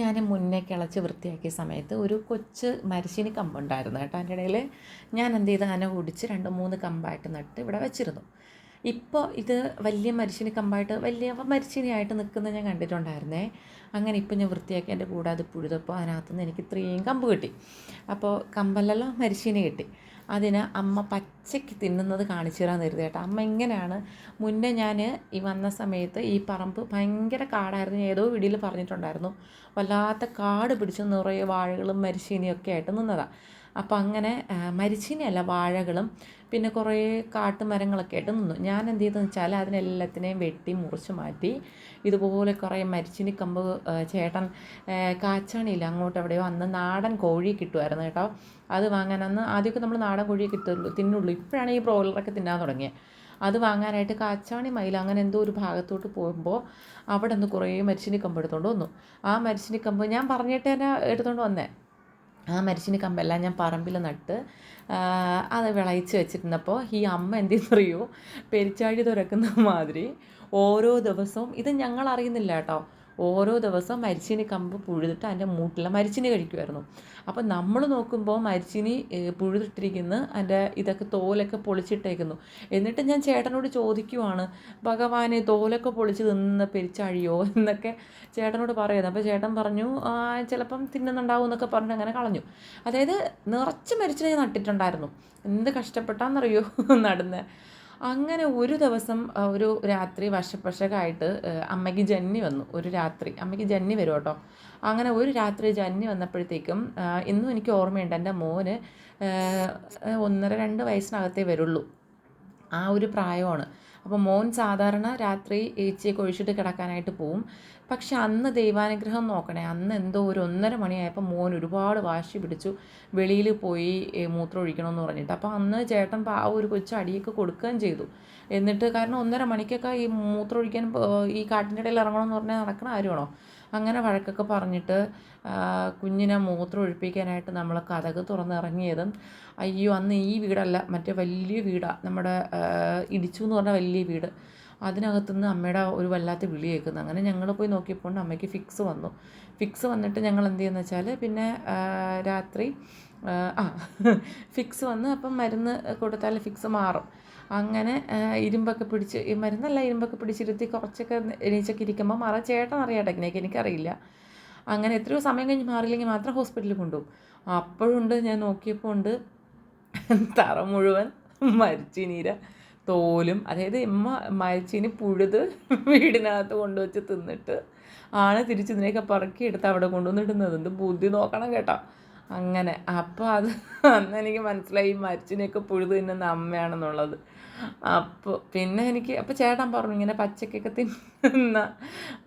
ഞാൻ മുന്നേ കിളച്ച് വൃത്തിയാക്കിയ സമയത്ത് ഒരു കൊച്ച് മരിശിനി കമ്പുണ്ടായിരുന്നു കേട്ടോ. അതിന്റെ ഇടയിൽ ഞാൻ എന്ത് ചെയ്ത്? അതിനെ ഓടിച്ച് രണ്ട് മൂന്ന് കമ്പായിട്ട് നട്ട് ഇവിടെ വെച്ചിരുന്നു. ഇപ്പോൾ ഇത് വലിയ മരിശിനി കമ്പായിട്ട് വലിയ മരിശിനിയായിട്ട് നിൽക്കുന്നത് ഞാൻ കണ്ടിട്ടുണ്ടായിരുന്നേ. അങ്ങനെ ഇപ്പം ഞാൻ വൃത്തിയാക്കി എന്റെ കൂടെ അത് പുഴുതപ്പോൾ അതിനകത്തുനിന്ന് എനിക്ക് ഇത്രയും കമ്പ് കിട്ടി. അപ്പോൾ കമ്പല്ലല്ലോ മരിശിനി കിട്ടി. അതിന് അമ്മ പച്ചയ്ക്ക് തിന്നുന്നത് കാണിച്ചു തരാൻ തരുത് കേട്ടോ. അമ്മ ഇങ്ങനെയാണ്. മുന്നേ ഞാൻ ഈ വന്ന സമയത്ത് ഈ പറമ്പ് ഭയങ്കര കാടായിരുന്നു. ഏതോ വീടിൽ പറഞ്ഞിട്ടുണ്ടായിരുന്നു. വല്ലാത്ത കാട് പിടിച്ച് നിറയെ വാഴകളും മരിശീനിയൊക്കെ ആയിട്ട് നിന്നതാണ് അപ്പോൾ അങ്ങനെ മരിച്ചീനിയല്ല വാഴകളും പിന്നെ കുറേ കാട്ടുമരങ്ങളൊക്കെ ആയിട്ട് നിന്നു. ഞാൻ എന്ത് ചെയ്തെന്ന് വെച്ചാൽ അതിനെല്ലാത്തിനെയും വെട്ടി മുറിച്ച് മാറ്റി ഇതുപോലെ കുറേ മരിച്ചിനി കമ്പ് ചേട്ടൻ കാച്ചാണിയില്ല അങ്ങോട്ട് എവിടെയോ അന്ന് നാടൻ കോഴി കിട്ടുമായിരുന്നു കേട്ടോ. അത് വാങ്ങാൻ അന്ന് ആദ്യമൊക്കെ നമ്മൾ നാടൻ കോഴിയെ കിട്ടുള്ളൂ തിന്നുള്ളൂ. ഇപ്പോഴാണ് ഈ ബ്രോയിലറൊക്കെ തിന്നാൻ തുടങ്ങിയത് അത് വാങ്ങാനായിട്ട് കാച്ചാണി മയിൽ അങ്ങനെ എന്തോ ഒരു ഭാഗത്തോട്ട് പോകുമ്പോൾ അവിടെ നിന്ന് കുറേ മരിച്ചിനി കമ്പ് എടുത്തുകൊണ്ട് വന്നു. ആ മരിച്ചിനി കമ്പ് ഞാൻ പറഞ്ഞിട്ട് തന്നെ എടുത്തുകൊണ്ട് വന്നേ. ആ മരിച്ചിന് കമ്പെല്ലാം ഞാൻ പറമ്പിൽ നട്ട് അത് വിളയിച്ച് വെച്ചിരുന്നപ്പോൾ ഈ അമ്മ എന്തെന്നറിയോ? പെരിച്ചാഴി തുറക്കുന്ന മാതിരി ഓരോ ദിവസവും ഇത് ഞങ്ങൾ അറിയുന്നില്ല കേട്ടോ. ഓരോ ദിവസവും മരിച്ചിനി കമ്പ് പുഴുതിട്ട് അതിന്റെ മൂട്ടിലെ മരിച്ചിനി കഴിക്കുമായിരുന്നു അപ്പോൾ നമ്മൾ നോക്കുമ്പോൾ മരിച്ചിനി പുഴുതിട്ടിരിക്കുന്ന അതിന്റെ ഇതൊക്കെ തോലൊക്കെ പൊളിച്ചിട്ടേക്കുന്നു. എന്നിട്ട് ഞാൻ ചേട്ടനോട് ചോദിക്കുവാണ് ഭഗവാനെ തോലൊക്കെ പൊളിച്ച് തിന്ന് പെരിച്ചഴിയോ? എന്നൊക്കെ ചേട്ടനോട് പറയുന്നത് അപ്പോൾ ചേട്ടൻ പറഞ്ഞു ചിലപ്പം തിന്നുന്നുണ്ടാവും എന്നൊക്കെ പറഞ്ഞ് അങ്ങനെ കളഞ്ഞു. അതായത് നിറച്ച് മരിച്ചിനി നട്ടിട്ടുണ്ടായിരുന്നു. എന്ത് കഷ്ടപ്പെട്ടാന്നറിയോ നടുന്നത് അങ്ങനെ ഒരു ദിവസം ഒരു രാത്രി വശപ്പശകായിട്ട് അമ്മയ്ക്ക് ജന്നി വന്നു. ഒരു രാത്രി. അമ്മയ്ക്ക് ജന്നി വരും കേട്ടോ അങ്ങനെ ഒരു രാത്രി ജന്നി വന്നപ്പോഴത്തേക്കും ഇന്നും എനിക്ക് ഓർമ്മയുണ്ട്. എന്റെ മോന് ഒന്നര രണ്ട് വയസ്സിനകത്തേ വരുള്ളൂ. ആ ഒരു പ്രായമാണ്. അപ്പോൾ മോൻ സാധാരണ രാത്രി ഏച്ചിയൊക്കെ ഒഴിച്ചിട്ട് കിടക്കാനായിട്ട് പോവും. പക്ഷെ അന്ന് ദൈവാനുഗ്രഹം നോക്കണേ അന്ന് എന്തോ ഒരു ഒന്നര മണിയായപ്പോൾ മോൻ ഒരുപാട് വാശി പിടിച്ചു. വെളിയിൽ പോയി മൂത്രം ഒഴിക്കണമെന്ന് പറഞ്ഞിട്ട്. അപ്പോൾ അന്ന് ചേട്ടൻ ആ ഒരു കൊച്ചു അടിയൊക്കെ കൊടുക്കുകയും ചെയ്തു. എന്നിട്ട് കാരണം ഒന്നര മണിക്കൊക്കെ ഈ മൂത്രം ഒഴിക്കാൻ ഈ കാട്ടിന്റെ ഇടയിൽ ഇറങ്ങണമെന്ന് പറഞ്ഞാൽ നടക്കണ ആരുമാണോ അങ്ങനെ വഴക്കൊക്കെ പറഞ്ഞിട്ട് കുഞ്ഞിനെ മൂത്രം ഒഴിപ്പിക്കാനായിട്ട് നമ്മൾ കഥക് തുറന്നിറങ്ങിയതും അയ്യോ അന്ന് ഈ വീടല്ല മറ്റേ വലിയ വീടാണ് നമ്മുടെ ഇടിച്ചു എന്ന് പറഞ്ഞ വലിയ വീട്. അതിനകത്തുനിന്ന് അമ്മയുടെ ഒരു വല്ലാത്ത വിളി കേൾക്കുന്നത് അങ്ങനെ ഞങ്ങൾ പോയി നോക്കിയപ്പോൾ അമ്മയ്ക്ക് ഫിക്സ് വന്നു. ഫിക്സ് വന്നിട്ട് ഞങ്ങൾ എന്ത് ചെയ്യുന്ന വെച്ചാൽ പിന്നെ രാത്രി ആ ഫിക്സ് വന്ന് അപ്പം മരുന്ന് കൊടുത്താൽ ഫിക്സ് മാറും. അങ്ങനെ ഇരുമ്പൊക്കെ പിടിച്ച് ഈ മരുന്നല്ല ഇരുമ്പൊക്കെ പിടിച്ചിരുത്തി കുറച്ചൊക്കെ എണീച്ചൊക്കെ ഇരിക്കുമ്പോൾ മാറാം. ചേട്ടൻ അറിയാം ടെക്നിക്ക് എനിക്കറിയില്ല. അങ്ങനെ എത്രയോ സമയം കഴിഞ്ഞ് മാറിയില്ലെങ്കിൽ മാത്രം ഹോസ്പിറ്റലിൽ കൊണ്ടുപോകും. അപ്പോഴുണ്ട് ഞാൻ നോക്കിയപ്പോൾ ഉണ്ട്. തറ മുഴുവൻ മരിച്ചിനീര തോലും അതായത് ഇമ്മ മരിച്ചിനി പുഴുത് വീടിനകത്ത് കൊണ്ടുവച്ച് തിന്നിട്ട് ആണ് തിരിച്ചിതിനെയൊക്കെ പറക്കി എടുത്ത് അവിടെ കൊണ്ടുവന്നിടുന്നത്. എന്ത് ബുദ്ധി നോക്കണം കേട്ടോ. അങ്ങനെ. അപ്പോൾ അത് അന്ന് എനിക്ക് മനസ്സിലായി മരിച്ചിനെയൊക്കെ പുഴുത് തിന്നുന്ന അമ്മയാണെന്നുള്ളത്. അപ്പോൾ പിന്നെ എനിക്ക് അപ്പോൾ ചേട്ടൻ പറഞ്ഞു ഇങ്ങനെ പച്ചക്കൊക്കെ തിന്നുന്ന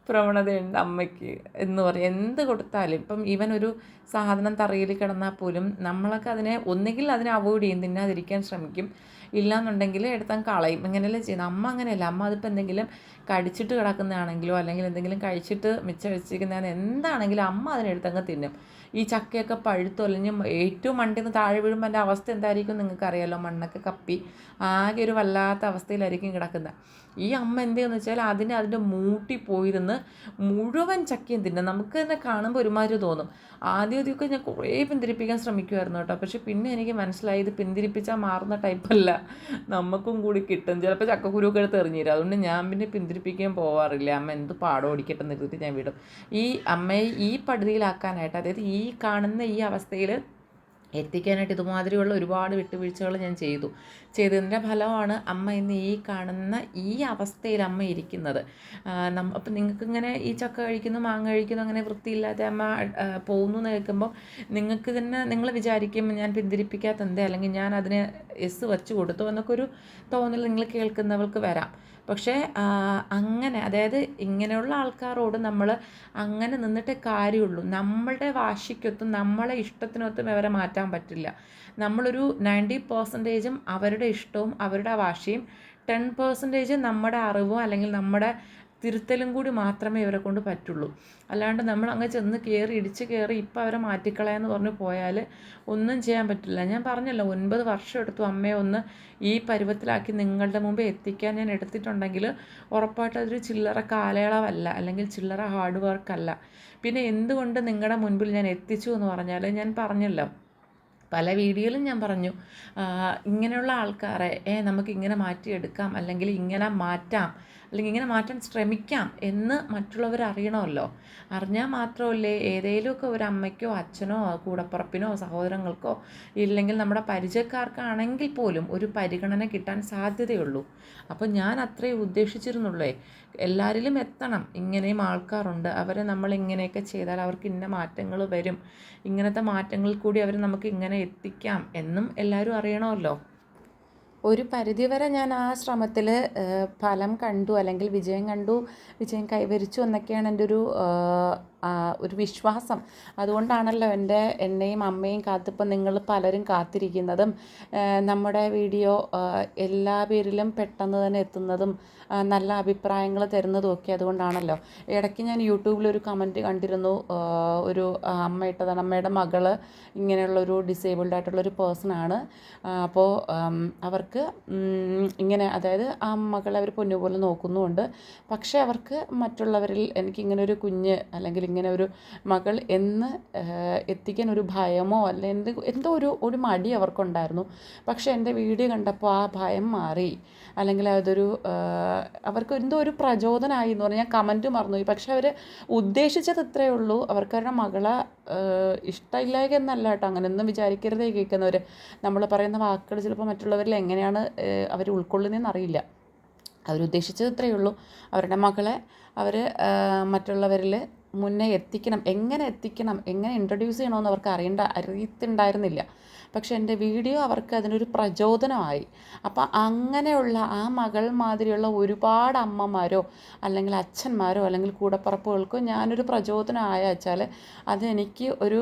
പ്രവണതയുണ്ട് അമ്മയ്ക്ക് എന്ന് പറയും എന്ത് കൊടുത്താലും ഇപ്പം ഈവൻ ഒരു സാധനം തറയിൽ കിടന്നാൽ പോലും നമ്മളൊക്കെ അതിനെ ഒന്നുകിൽ അതിനെ അവോയ്ഡ് ചെയ്യും തിന്നാതിരിക്കാൻ ശ്രമിക്കും. ഇല്ലാന്നുണ്ടെങ്കിൽ എടുത്താൽ കളയും. ഇങ്ങനെയല്ലേ ചെയ്യുന്നത്? അമ്മ അങ്ങനെയല്ല. അമ്മ അതിപ്പോൾ എന്തെങ്കിലും കടിച്ചിട്ട് കിടക്കുന്നതാണെങ്കിലോ അല്ലെങ്കിൽ എന്തെങ്കിലും കഴിച്ചിട്ട് മിച്ചം വെച്ചിരിക്കുന്നതാണ് എന്താണെങ്കിലും അമ്മ അതിനെടുത്തങ്ങ് തിന്നും. ഈ ചക്കയൊക്കെ പഴുത്തൊലിഞ്ഞ് ഏറ്റവും മണ്ടിൽ നിന്ന് താഴെ വീഴുമ്പോൾ എന്റെ അവസ്ഥ എന്തായിരിക്കും നിങ്ങൾക്കറിയാലോ? മണ്ണൊക്കെ കപ്പി. ആകെ ഒരു വല്ലാത്ത അവസ്ഥയിലായിരിക്കും കിടക്കുന്നത്. ഈ അമ്മ എന്തെന്ന് വെച്ചാൽ അതിനെ അതിന്റെ മൂട്ടി പോയിരുന്ന് മുഴുവൻ ചക്കയും തിന്നും. നമുക്ക് തന്നെ കാണുമ്പോൾ ഒരുമാതിരി തോന്നും. ആദ്യം ആദ്യമൊക്കെ ഞാൻ കുറേ പിന്തിരിപ്പിക്കാൻ ശ്രമിക്കുമായിരുന്നു കേട്ടോ. പക്ഷെ പിന്നെ എനിക്ക് മനസ്സിലായി ഇത് പിന്തിരിപ്പിച്ചാൽ മാറുന്ന ടൈപ്പല്ല നമുക്കും കൂടി കിട്ടും. ചിലപ്പോൾ ചക്കക്കുരുവൊക്കെ എടുത്ത് എറിഞ്ഞിരും അതുകൊണ്ട് ഞാൻ പിന്നെ പിന്തിരിപ്പിക്കാൻ പോവാറില്ല? അമ്മ എന്ത് പാടം ഓടിക്കട്ടെ നിർത്തി ഞാൻ വിടും. ഈ അമ്മയെ ഈ പടുതിയിലാക്കാനായിട്ട് അതായത് ഈ കാണുന്ന ഈ അവസ്ഥയിൽ എത്തിക്കാനായിട്ട് ഇതുമാതിരിയുള്ള ഒരുപാട് വിട്ടുവീഴ്ചകൾ ഞാൻ ചെയ്തു. ചെയ്തതിന്റെ ഫലമാണ് അമ്മ ഇന്ന് ഈ കാണുന്ന ഈ അവസ്ഥയിൽ അമ്മ ഇരിക്കുന്നത്. നമ്മ അപ്പം നിങ്ങൾക്കിങ്ങനെ ഈ ചക്ക കഴിക്കുന്നു മാങ്ങ കഴിക്കുന്നു അങ്ങനെ വൃത്തിയില്ലാതെ അമ്മ പോകുന്നു എന്ന് കേൾക്കുമ്പോൾ നിങ്ങൾക്ക് തന്നെ നിങ്ങൾ വിചാരിക്കും ഞാൻ പിന്തിരിപ്പിക്കാത്ത എന്തേ? അല്ലെങ്കിൽ ഞാൻ അതിന് എസ് വെച്ച് കൊടുത്തു എന്നൊക്കെ ഒരു തോന്നൽ നിങ്ങൾ കേൾക്കുന്നവർക്ക് വരാം. പക്ഷേ അങ്ങനെ അതായത് ഇങ്ങനെയുള്ള ആൾക്കാരോട് നമ്മൾ അങ്ങനെ നിന്നിട്ട് കാര്യമുള്ളൂ. നമ്മളുടെ വാശിക്കൊത്തും നമ്മളെ ഇഷ്ടത്തിനൊത്തും അവരെ മാറ്റാൻ പറ്റില്ല. നമ്മളൊരു നയന്റി പെർസെന്റേജും അവരുടെ ഇഷ്ടവും അവരുടെ വാശിയും ടെൻ പെർസെന്റേജ് നമ്മുടെ അറിവും അല്ലെങ്കിൽ നമ്മുടെ തിരുത്തലും കൂടി മാത്രമേ ഇവരെ കൊണ്ട് പറ്റുള്ളൂ. അല്ലാണ്ട് നമ്മൾ അങ്ങ് ചെന്ന് കയറി ഇടിച്ച് കയറി ഇപ്പം അവരെ മാറ്റിക്കളയാന്ന് പറഞ്ഞ് പോയാൽ ഒന്നും ചെയ്യാൻ പറ്റില്ല. ഞാൻ പറഞ്ഞല്ലോ ഒൻപത് വർഷം എടുത്തു അമ്മയെ ഒന്ന് ഈ പരുവത്തിലാക്കി നിങ്ങളുടെ മുമ്പ് എത്തിക്കാൻ ഞാൻ എടുത്തിട്ടുണ്ടെങ്കിൽ ഉറപ്പായിട്ട് അതൊരു ചില്ലറ കാലയളവല്ല അല്ലെങ്കിൽ ചില്ലറ ഹാർഡ് വർക്കല്ല പിന്നെ എന്തുകൊണ്ട് നിങ്ങളുടെ മുൻപിൽ ഞാൻ എത്തിച്ചു എന്ന് പറഞ്ഞാൽ ഞാൻ പറഞ്ഞല്ലോ പല വീഡിയോയിലും ഞാൻ പറഞ്ഞു ഇങ്ങനെയുള്ള ആൾക്കാരെ ഏ നമുക്ക് ഇങ്ങനെ മാറ്റിയെടുക്കാം അല്ലെങ്കിൽ ഇങ്ങനെ മാറ്റാം അല്ലെങ്കിൽ ഇങ്ങനെ മാറ്റാൻ ശ്രമിക്കാം എന്ന് മറ്റുള്ളവർ അറിയണമല്ലോ. അറിഞ്ഞാൽ മാത്രമല്ലേ ഏതെങ്കിലുമൊക്കെ ഒരു അമ്മയ്ക്കോ അച്ഛനോ കൂടപ്പുറപ്പിനോ സഹോദരങ്ങൾക്കോ ഇല്ലെങ്കിൽ നമ്മുടെ പരിചയക്കാർക്കാണെങ്കിൽ പോലും ഒരു പരിഗണന കിട്ടാൻ സാധ്യതയുള്ളൂ. അപ്പോൾ ഞാൻ അത്രേ ഉദ്ദേശിച്ചിരുന്നുള്ളേ എല്ലാവരിലും എത്തണം. ഇങ്ങനെയും ആൾക്കാരുണ്ട്. അവരെ നമ്മൾ ഇങ്ങനെയൊക്കെ ചെയ്താൽ അവർക്ക് ഇന്ന മാറ്റങ്ങൾ വരും. ഇങ്ങനത്തെ മാറ്റങ്ങളിൽ കൂടി അവർ നമുക്ക് ഇങ്ങനെ എത്തിക്കാം എന്നും എല്ലാവരും അറിയണമല്ലോ. ഒരു പരിധിവരെ ഞാൻ ആ ശ്രമത്തിൽ ഫലം കണ്ടു അല്ലെങ്കിൽ വിജയം കണ്ടു വിജയം കൈവരിച്ചു എന്നൊക്കെയാണ് എന്റെ ഒരു ഒരു വിശ്വാസം. അതുകൊണ്ടാണല്ലോ എന്റെ എന്നെയും അമ്മയും കാത്തിപ്പോൾ നിങ്ങൾ പലരും കാത്തിരിക്കുന്നതും. നമ്മുടെ വീഡിയോ എല്ലാ പേരിലും പെട്ടെന്ന് തന്നെ എത്തുന്നതും നല്ല അഭിപ്രായങ്ങൾ തരുന്നതും ഒക്കെ അതുകൊണ്ടാണല്ലോ. ഇടയ്ക്ക് ഞാൻ യൂട്യൂബിൽ ഒരു കമന്റ് കണ്ടിരുന്നു. ഒരു അമ്മ ഇട്ടതാണ്. അമ്മയുടെ മകൾ ഇങ്ങനെയുള്ളൊരു ഡിസേബിൾഡ് ആയിട്ടുള്ളൊരു പേഴ്സൺ ആണ്. അപ്പോൾ അവർക്ക് ഇങ്ങനെ അതായത് ആ മകളെ അവർ പൊന്നുപോലെ നോക്കുന്നുമുണ്ട്. പക്ഷേ അവർക്ക് മറ്റുള്ളവരിൽ എനിക്കിങ്ങനെ ഒരു കുഞ്ഞ് അല്ലെങ്കിൽ ഇങ്ങനെ ഒരു മകൾ എന്ന് എത്തിക്കാൻ ഒരു ഭയമോ അല്ല എന്ത് എന്തോ ഒരു ഒരു മടി അവർക്കുണ്ടായിരുന്നു. പക്ഷേ എന്റെ വീഡിയോ കണ്ടപ്പോൾ ആ ഭയം മാറി. അല്ലെങ്കിൽ അതൊരു അവർക്ക് എന്തോ ഒരു പ്രചോദനമായി എന്ന് പറഞ്ഞാൽ കമന്റ് മറന്നുപോയി. പക്ഷെ അവർ ഉദ്ദേശിച്ചത് ഇത്രയേ ഉള്ളൂ. അവർക്ക് അവരുടെ മകളെ ഇഷ്ടമില്ലായ്ക എന്നല്ല കേട്ടോ. അങ്ങനെയൊന്നും വിചാരിക്കരുതേ കേൾക്കുന്നവർ. നമ്മൾ പറയുന്ന വാക്കുകൾ ചിലപ്പോൾ മറ്റുള്ളവരിൽ എങ്ങനെയാണ് അവർ ഉൾക്കൊള്ളുന്നതെന്ന് അറിയില്ല. അവരുദ്ദേശിച്ചത് ഇത്രയേ ഉള്ളൂ. അവരുടെ മകളെ അവർ മറ്റുള്ളവരിൽ മുന്നേ എത്തിക്കണം. എങ്ങനെ എത്തിക്കണം? എങ്ങനെ ഇൻട്രൊഡ്യൂസ് ചെയ്യണമെന്ന് അവർക്ക് അറിയണ്ട അറിയത്തുണ്ടായിരുന്നില്ല. പക്ഷെ എന്റെ വീഡിയോ അവർക്ക് അതിനൊരു പ്രചോദനമായി. അപ്പോൾ അങ്ങനെയുള്ള ആ മകൾ മാതിരിയുള്ള ഒരുപാട് അമ്മമാരോ അല്ലെങ്കിൽ അച്ഛന്മാരോ അല്ലെങ്കിൽ കൂടപ്പറപ്പുകൾക്കോ ഞാനൊരു പ്രചോദനമായ വെച്ചാൽ അതെനിക്ക് ഒരു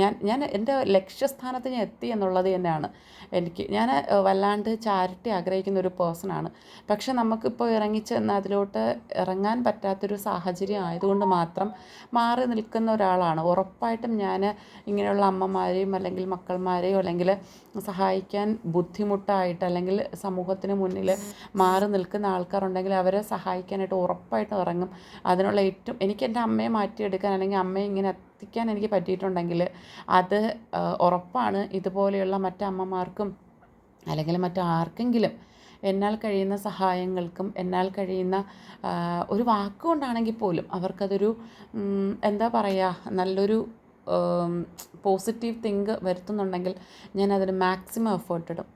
ഞാൻ ഞാൻ എന്റെ ലക്ഷ്യസ്ഥാനത്ത് ഞാൻ എത്തി എന്നുള്ളത് തന്നെയാണ്. എനിക്ക് ഞാൻ വല്ലാണ്ട് ചാരിറ്റി ആഗ്രഹിക്കുന്ന ഒരു പേഴ്സണാണ് പക്ഷെ നമുക്കിപ്പോൾ ഇറങ്ങിച്ചെന്ന് അതിലോട്ട് ഇറങ്ങാൻ പറ്റാത്തൊരു സാഹചര്യം ആയതുകൊണ്ട് മാത്രം മാറി നിൽക്കുന്ന ഒരാളാണ്. ഉറപ്പായിട്ടും ഞാൻ ഇങ്ങനെയുള്ള അമ്മമാരെയും അല്ലെങ്കിൽ മക്കൾമാരെയും അല്ലെങ്കിൽ സഹായിക്കാൻ ബുദ്ധിമുട്ടായിട്ട് അല്ലെങ്കിൽ സമൂഹത്തിന് മുന്നിൽ മാറി നിൽക്കുന്ന ആൾക്കാരുണ്ടെങ്കിൽ അവരെ സഹായിക്കാനായിട്ട് ഉറപ്പായിട്ടും ഇറങ്ങും. അതിനുള്ള ഏറ്റവും എനിക്ക് എന്റെ അമ്മയെ മാറ്റിയെടുക്കാൻ അല്ലെങ്കിൽ അമ്മയെ ഇങ്ങനെ എത്തിക്കാൻ എനിക്ക് പറ്റിയിട്ടുണ്ടെങ്കിൽ അത് ഉറപ്പാണ്. ഇതുപോലെയുള്ള മറ്റമ്മമാർക്കും അല്ലെങ്കിൽ മറ്റാർക്കെങ്കിലും എന്നാൽ കഴിയുന്ന സഹായങ്ങൾക്കും എന്നാൽ കഴിയുന്ന ഒരു വാക്കുകൊണ്ടാണെങ്കിൽ പോലും അവർക്കതൊരു എന്താ പറയുക നല്ലൊരു പോസിറ്റീവ് തിങ്ക് വരുത്തുന്നുണ്ടെങ്കിൽ ഞാൻ അതിന് മാക്സിമം എഫേർട്ട് ഇടും